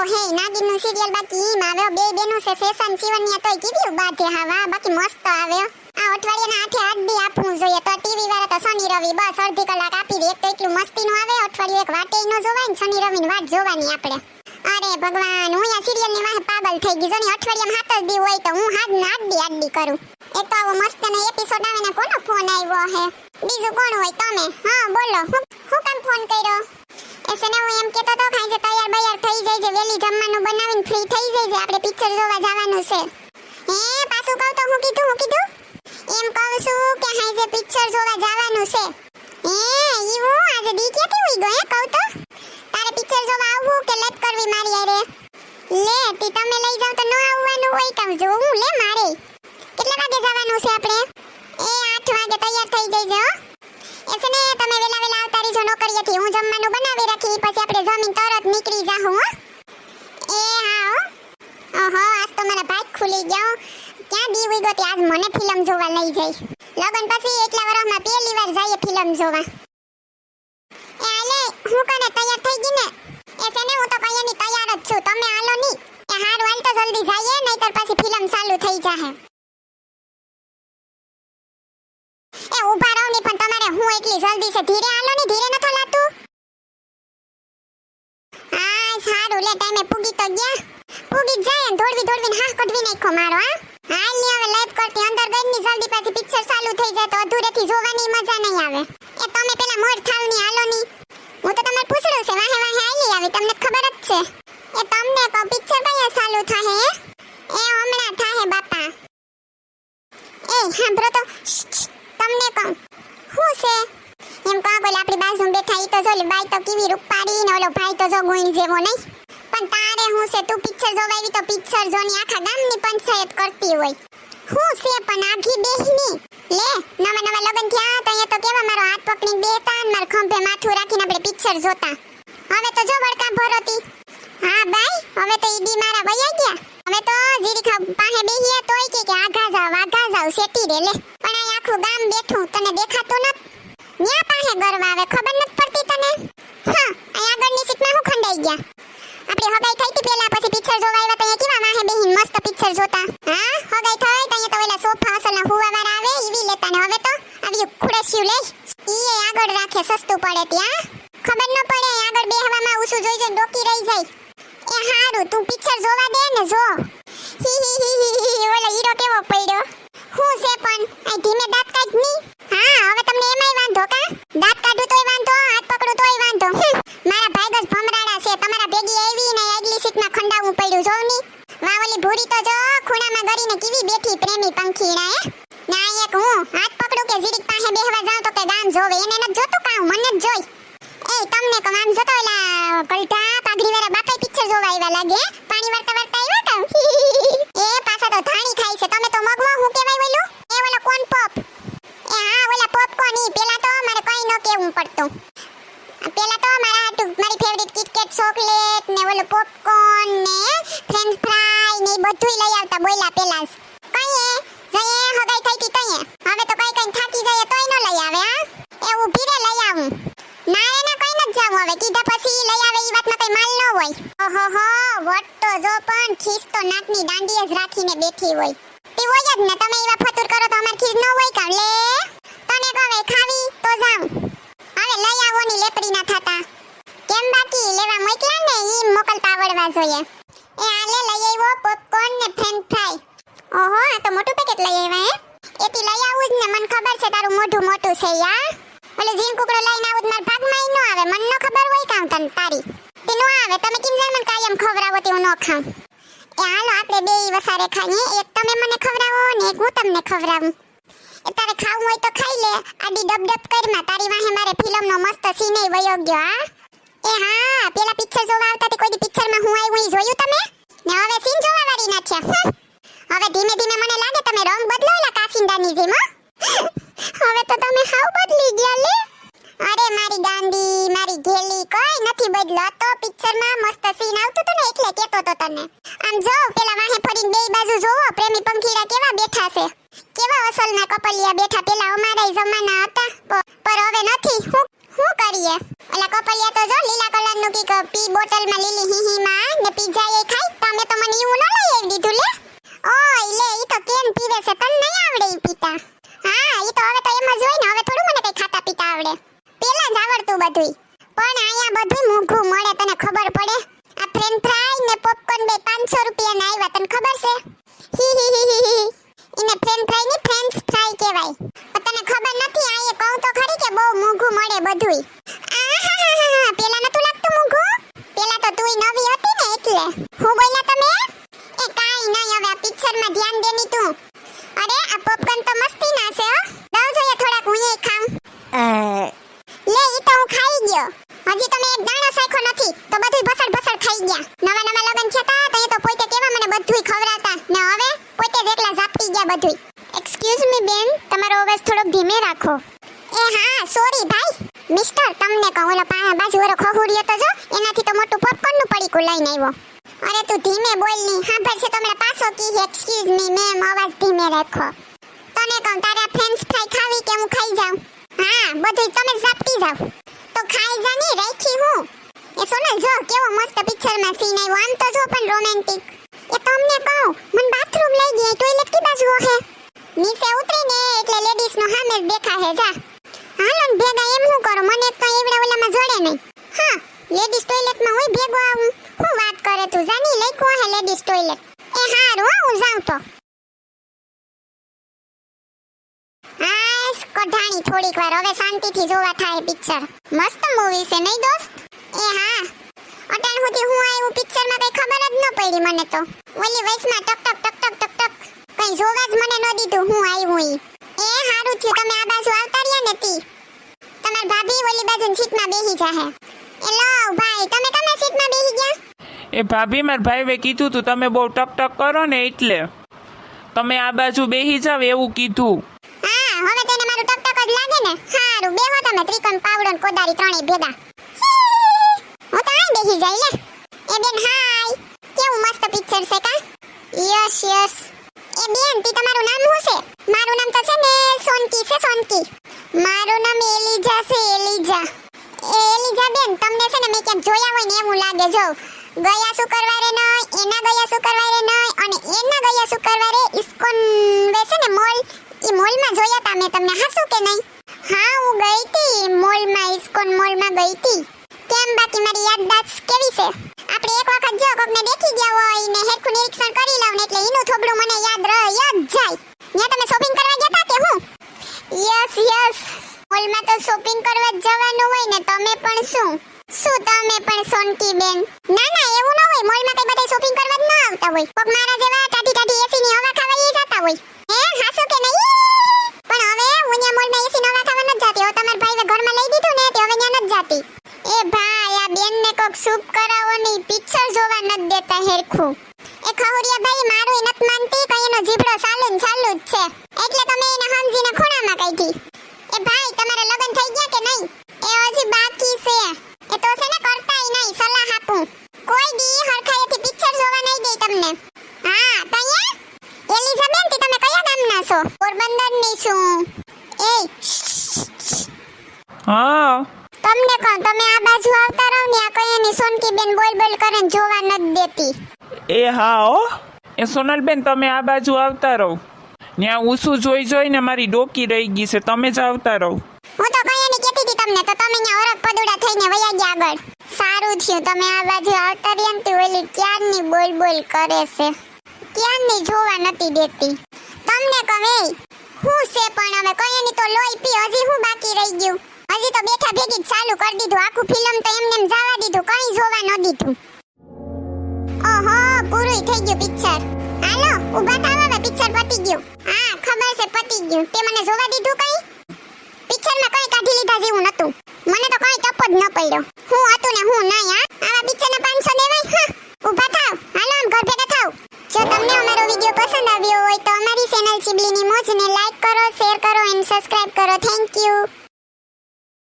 હે, નાગિનનું સિરિયલ બાકી ઈમ આવે બે બેનું છે સેશન શિવન્યા તોય કીધું બાધે હવા બાકી મસ્ત આવે, હો. આ અઠવાડિયાના આઠે આઠ દી આપવું જોઈએ, તો ટીવી વાળા તો શનિ, રવિ, બસ, અડધી કલાક આપી દે, એક તો એટલું મસ્તીનું આવે, અઠવાડિયું એક વાટે નો જોવાય ને, શનિ, રવિની વાટ જોવાની આપણે. અરે ભગવાન, હું આ સિરિયલની વાહે પાગલ થઈ ગઈ, જો ને, અઠવાડિયામાં હાથ જ દી હોય તો હું હાથ ના આડી આડી કરું. એક તો આવો મસ્ત નો એપિસોડ આવે ને, કોનો ફોન આવ્યો હે? બીજું કોણ હોય, તમે? હા, બોલો, હું હું કામ ફોન કર્યો? એસે ને હું એમ કહેતો તો ખાઈ જે તૈયાર બૈયાર થઈ જાય છે વેલી જમવાનું બનાવીને ફ્રી થઈ જાય છે, આપણે પિક્ચર જોવા જવાનું છે. હે, પાછું કહું તો હું કીધું હું કીધું? એમ કહું છું કે હાઈ જે પિક્ચર જોવા જવાનું છે. હે ઈવું આજે દી કે કેવી ગયો, હે, કહું તો? તારે પિક્ચર જોવા આવવું કે લેટ કરવી મારી આરે લે, તી તમે લઈ જાવ તો ન આવવાનું હોય તો જોવું લે મારે. કેટલા વાગે જવાનું છે આપણે? એ 8 વાગે તૈયાર થઈ જઈજો વેલા કરીએ થી હું જમવાનું બનાવી રાખી પછી આપણે જમીન તરત નીકળી જાહું, હો. એ હા ઓહો આજ તો મારા ભાગ ખુલી ગયો. ક્યાં દી ઉઈ ગયો આજ મને ફિલ્મ જોવા લઈ જઈ લગન પછી એટલા વર્ષમાં પહેલી વાર જઈએ ફિલ્મ જોવા. એ આલે, હું કને તૈયાર થઈ ગઈ ને? એ છે ને, હું તો કઈ ની તૈયાર જ છું. તમે હાલો ની. એ હારું, હાલ તો જલ્દી જઈએ, નહીતર પછી ફિલ્મ ચાલુ થઈ જાહે. હું એટલી જલ્દી છે. ધીરે હાલો ને ધીરે નતો લાતું હા સારું લે ટાઈમે પૂગી તો ગયા. પૂગી જાય ને દોડવી દોડવીને હાથ કઢવી નાખો મારો હા. હાલની હવે લાઈવ કરતી અંદર ગઈ જલ્દી પાછી પિક્ચર ચાલુ થઈ જાય તો અધૂરેથી જોવાની મજા નહીં આવે. એ તમે પેલા મોડ થાવની હાલો ની. હું તો તમારે પૂછડું છે વાહે વાહે આલી આવી તમને ખબર જ છે. એ તમને તો પિક્ચર કયા ચાલુ થાહે હે? એ હમણાં થાહે બાપા. એ સાંભળો તો શ્શ, શ્શ, તમને કહું. છે? એમ કહો બોલે, આપણી બાજુ બેઠા ઈ તો જો બાઈ તો કેવી રૂપારી ને ઓલો ભાઈ તો જો ગુણ જેવો નહીં. પણ તારે હું છે, તું પિક્ચર જોવાવી તો પિક્ચર જોની આખા ગામની પંચાયત કરતી હોય. હું છે પણ આઘી બેહની. લે, નવા નવા લગન થયા તો અહીંયા તો કેવા મારો હાથ પકડીને બેતા ને મારા ખંભે માથું રાખીને આપણે પિક્ચર જોતા. હવે તો જો વળકા ભરોતી. હા, બાઈ, હવે તો ઈડી મારા વયા ગયા. હવે તો જીરીખા પાસે બેહીએ તોય કે કે આઘા જાવ આઘા જાવ સેટી રે લે. પણ આ આખું ગામ બેઠું, તને દેખાતું ન ન્યા પાસે ગરવા આવે, ખબર ન પડતી તને? હા આ આગળની સીટમાં હું ખંડાઈ ગયા. આપણે હગાઈ થઈ તી પેલા પછી પિક્ચર જોવા આવ્યા તો અહીંયા કેવા માહે બેહીન મસ્ત પિક્ચર જોતા. હા, હગાઈ થઈ તો અહીંયા તો ઓલા સોફા અસલના હુવાવાળા આવે ઈવી લેતા ને હવે તો આવ્યું ખુડસ્યું લે ઈ આગળ રાખે, સસ્તું પડે ત્યાં. ખબર ન પડે આગળ બેહવામાં ઉસું જોઈ જોઈને ડોકી રહી જાય. હારું, તું પિક્ચર જોવા દે ને જો. ઓલો હીરો કેવો પડ્યો? હું છે પણ, આ ધીમે દાંત કાઢની. હા, હવે તમને એમાંય વાંધો કા? દાંત કાઢું તોય વાંધો, હાથ પકડું તોય વાંધો. મારા ભાઈ જ ભમરાડા છે, તમારા ભેગી આવી ને આગલી સીટમાં ખંડાવું પડ્યું, જો ની. વાહ ભૂરી તો જો, ખૂણામાં ગરીને કેવી બેઠી પ્રેમી પંખીડા, હે. ના, એક હું, હાથ પકડું કે જીરીક પાસે બેહવા જાઉં તો કે ગામ જોવે, એને નથી જોતું કાં મને જ જોઈ. એ, તમને કહું આમ જતો એલા કલટા પાઘડી વાળા બાપા પિક્ચર જોવા આવ્યા લાગે? પાણી વાળતા વાળતા આવ્યા તા એ પાછા તો ધાણી ખાય છે તમે તો મગમાં હું કહેવાય ઓલું એ ઓલો કોન પોપ એ હા ઓલા પોપકોર્ન ઈ પેલા તો મારે કઈ ન કેવું પડતું આ પેલા તો મારા હાટુ મારી ફેવરિટ કિટકેટ ચોકલેટ ને ઓલો પોપકોર્ન ને ફ્રેન્ચ ફ્રાય ને ઈ બધુંય લઈ આવતા બોયલા પેલા જ કઈએ જઈએ હગાઈ થઈ તી તઈએ હવે તો કઈ કઈ થાકી જાય તોય ન લઈ આવે હા એ ઊભી રે લઈ આવું ના રે ના કઈ ન જાવું હવે કીધા પછી લઈ આવે ઈ વાતમાં કઈ માલ ન હોય ઓહો હો વટ તો જો પણ ખીસ તો નાકની દાંડીએ જ રાખીને બેઠી હોય. તે હોય જ ને, તમે એવા ફતુર કરો તો અમાર ખીસ ન હોય કાં? લે, તને કહે ખાવી તો જાઉં. હવે લઈ આવો ની લેપડી ના થાતા. કેમ બાકી? લેવા મોકલ્યા ને, ઈ મોકલતા આવડવા જોઈએ. એ આલે લઈ આવ્યો પોપકોર્ન ને ફ્રેન્ચ ફ્રાય ઓહો, આ તો મોટું પેકેટ લઈ આવ્યા, હે? એથી લઈ આવું જ ને, મને ખબર છે તારું મોઢું મોટું છે, યા. એટલે જીન કુકડો લઈને આવું મારા ભાગમાં ન આવે. મને ન ખબર હોય કામ તને તારી. તે નો આવે. તમે કેમ જાય મને કાયમ ખવડાવો તે ન ખાઉં? એ હાલો, આપણે બે વસારે ખાઈએ. એક તમે મને ખવડાવો ને એક હું તમને ખવડાવું. એ તારે ખાવું હોય તો ખાઈ લે. આડી ડબ ડબ કરમાં તારી વાહે મારે ફિલ્મનો મસ્ત સીન વયો ગયો, હા? એ હા, પેલા પિક્ચર જોવા આવતા તે કોઈ પિક્ચરમાં હું આવી ઈ જોયું તમે? ને હવે સીન જોવા વાળી નાખ્યા. હવે ધીમે ધીમે મને લાગે તમે રંગ બદલો એલા કાસિંદાની જેમ હવે તો તમે હાવ બદલી ગયા લે. અરે, મારી ગાંડી, મારી ઘેલી કોઈ નથી બદલો તો પિક્ચરમાં મસ્ત સીન આવતું હતું ને એટલે કેતો તો તને આમ જો પેલા વાહે ફરીને બેય બાજુ જોવો પ્રેમી પંખીડા કેવા બેઠા છે કેવા અસલના કપલિયા બેઠા પેલા અમારાય જમાના હતા. પર હવે નથી. હું શું કરીએ? ઓલા કપલિયા તો જો લીલા કલરનું કીક પી બોટલમાં લીલી હી હી માં ને પીઝા એવું ન લઈ દીધું લે. ઓય લે, ઈ તો કેમ પીવે છે? તને નહીં આવડે ઈ પીતા. હા, ઈ તો હવે તો એમ જ હોય ને, હવે થોડું મને કઈ ખાતા પીતા આવડે. પેલા જ આવડતું બધુંય પણ અહીંયા બધું મોંઘું મળે તને ખબર પડે આ ફ્રેન્ચ ફ્રાય ને પોપકોર્ન બે 500 રૂપિયાના આવ્યા તને ખબર છે હી હી હી હી હી એને ફ્રેન્ચ ફ્રાયની ફ્રેન્ચ ફ્રાય કહેવાય પણ તને ખબર નથી આ એ કહું તો ખરી કે બહુ મોંઘું મળે બધુંય આહાહાહા, પેલા નતું લાગતું મોંઘું પેલા તો તુંય નવી હતી ને એટલે હું બોલ્યા તમે એ કાઈ નહીં હવે આ પિક્ચરમાં ધ્યાન દે ની તું અરે આ પોપકોર્ન તો મસ્તી ના છે હો દઉં જોઈએ થોડાક હું એ ખાઉં લે ઈ તો હું ખાઈ ગયો હજી તમે એક દાણો સાખો નથી તો બધુંય ભસડ ભસડ ખાઈ ગયા નવા નવા લગન થતા તો એ તો પોતે કેવા મને બધુંય ખવડાવતા ને હવે પોતે જ એકલા બધુંય. એક્સક્યુઝ મી બેન, તમારો અવાજ થોડોક ધીમે રાખો. એ હા સોરી ભાઈ. મિસ્ટર તમને કહું, ઓલા પા બાજુ વાળો ખહુરિયો તો જો, એનાથી તો મોટું પોપકોર્નનું પડીકું લઈને આવ્યો. અરે તું ધીમે બોલની છે તો હમણાં પાછો કી એક્સક્યુઝ મી મેમ અવાજ ધીમે રાખો. તને કહું, તારે ફ્રેન્ચ ફ્રાઈ ખાવી કે હું ખાઈ જાઉં? હા બધું તમે ઝાપટી જાવ તો ખાઈ જા ની, રાખી હું. એ સોનલ, જો, કેવો મસ્ત પિક્ચરમાં સીન આવ્યો. આમ તો જો પણ રોમેન્ટિક એ તમને કહું મન બાથરૂમ લઈ ગઈ ટોયલેટ કી બાજુ હે નીચે ઉતરીને એટલે લેડીઝ નો સામે જ દેખાશે જા। હાલો ને ભેગા એમ હું કરું, મને કઈ એવડા ઓલામાં જોડે નહીં। હા લેડીઝ ટોયલેટમાં હું ભેગો આવું। હું વાત કરે તું જાની લખ્યું હે લેડીઝ ટોયલેટ એ હારું, હો, હું જાઉં તો। આસ કઢાણી થોડીક વાર, હવે શાંતિથી જોવા થાય પિક્ચર મસ્ત મૂવી છે, નહીં દોસ્ત? એ હા અટાણ સુધી હું આવ્યું પિક્ચરમાં કઈ ખબર જ ન પડી મને તો. ઓલી વયસમાં ટક ટક ટક ટક ટક ટક કઈ જોવા જ મને ન દીધું હું આવ્યું ઈ. એ હારું થયું તમે આ બાજુ આવતા રહ્યા ને તી. તમાર ભાભી ઓલી બાજુ સીટમાં બેહી જાહે. એ લો ભાઈ તમે કમે સીટમાં બેહી ગયા? એ ભાભી મારા ભાઈએ કીધું તું તમે બહુ ટક ટક કરો ને એટલે. તમે આ બાજુ બેહી જાવ એવું કીધું. હા હવે તેને મારું ટક ટક જ લાગે ને. હારું બેહો તમે ત્રિકોણ પાવડો ને કોદારી ત્રણેય ભેગા. હું બેહી જાય એ બેન, હાય. કેવું મસ્ત પિક્ચર છે કા? Yes yes. એ બેન, તી તમારું નામ શું છે? મારું નામ તો છે ને સોનકી છે, સોનકી. મારું નામ એલિજા છે, એલિજા. એ એલિજા બેન, તમને છે ને મેં ક્યાંક જોયા હોય ને એવું લાગે, જો. ગયા શુક્રવારે ન એના ગયા શુક્રવારે ન અને એના ગયા શુક્રવારે ઇસ્કોન વેસે ને મોલ ઈ મોલમાં જોયા તા મેં તમને. હાસું કે નહીં? હા, હું ગઈ હતી મોલમાં, ઇસ્કોન મોલમાં ગઈ હતી કેમ બાકી મારી યાદદાસ્ત કેવી છે આપણે એક વખત જો કોકને દેખી ગયા હોય ને નિરીક્ષણ કરી લઉં એટલે એનું થોબડું મને યાદ રહે, યાદ જાય. ત્યાં તમે શોપિંગ કરવા ગયા હતા કે હું? Yes yes. મોલમાં તો શોપિંગ કરવા જવાનું હોય ને, તમે પણ શું? શું તમે પણ સોનકી બેન ના ના, એવું ન હોય. મોલમાં કઈ બધા શોપિંગ કરવા જ ન આવતા હોય. કોક મારા જેવા ટાટી ટાટી એસી ની હવા ખાવા ઈ જતા હોય. હે, હાસો કે નહીં? પણ હવે હું ન્યા મોલમાં એસી ની હવા ખાવા ન જાતી. હવે તમારા ભાઈએ ઘરમાં લઈ દીધું ને તે હવે ન્યા ન જાતી. એ ભાઈ, આ બેન ને કોક સૂપ કરાવો નહીં પિક્ચર જોવા ન દેતા, હેરખું. એ ખહુરિયા ભાઈ મારું નત માનતી કઈ એનો જીબડો ચાલુ ને ચાલુ જ છે. એટલે તમે એને સમજીને ખૂણામાં કાઢી. એ ભાઈ તમારા લગન થઈ ગયા કે નહીં? એ હજી બાકી છે. એ તો છે ને કરતાય નહીં સલાહ આપું. કોઈ દી હરખાયેથી પિક્ચર જોવા નહીં દે તમને. હા તૈયા એલિઝાબેનથી તમે કયા ગામના છો? પોરબંદરની છું. એ હા. તમને કહું તમે આ બાજુ આવતા રહો ને આ કઈ એની સોનકી બેન બોલ બોલ કરે જોવા નથી દેતી. એ હા હો. એ સોનલબેન તમે આ બાજુ આવતા રહો. ત્યાં ઊસું જોઈ જોઈને મારી ડોકી રહી ગઈ છે તમે જ આવતા રહો. હું તો કઈ એની કહેતી હતી તમને તો તમે અહીંયા ઓરખ પદુડા થઈને વયા ગયા આગળ. સારું થયું તમે આ બાજુ આવતા રહ્યા ને તે ઓલી ક્યારની બોલ બોલ કરે છે? ક્યારની જોવા નથી દેતી? તમને કહે હું છે પણ હવે કઈ એની તો લોહી પી હજી હું બાકી રહી ગયું? હજી તો બેઠા ભેગી જ ચાલુ કરી દીધું આખું ફિલ્મ તો એમને જવા દીધું કઈ જોવા ન દીધું. ઓહો, પૂરું થઈ ગયું પિક્ચર. હાલો, ઊભા થાવ હવે, પિક્ચર પતી ગયું. હા, ખબર છે, પતી ગયું. તે મને જોવા દીધું કઈ? પિક્ચરમાં કઈ કાઢી લીધા જેવું નતું મને તો કઈ ટપ જ ન પડ્યો. હું હતું ને હું નહીં, હા? આવા પિક્ચરના 500 દેવાય? ઊભા થાવ. હાલો, આમ ઘર ભેગા થાવ. જો તમને અમારો વિડિયો પસંદ આવ્યો હોય તો અમારી ચેનલ ચીબલીની મોજને લાઈક કરો શેર કરો એન્ડ સબસ્ક્રાઇબ કરો. Thank you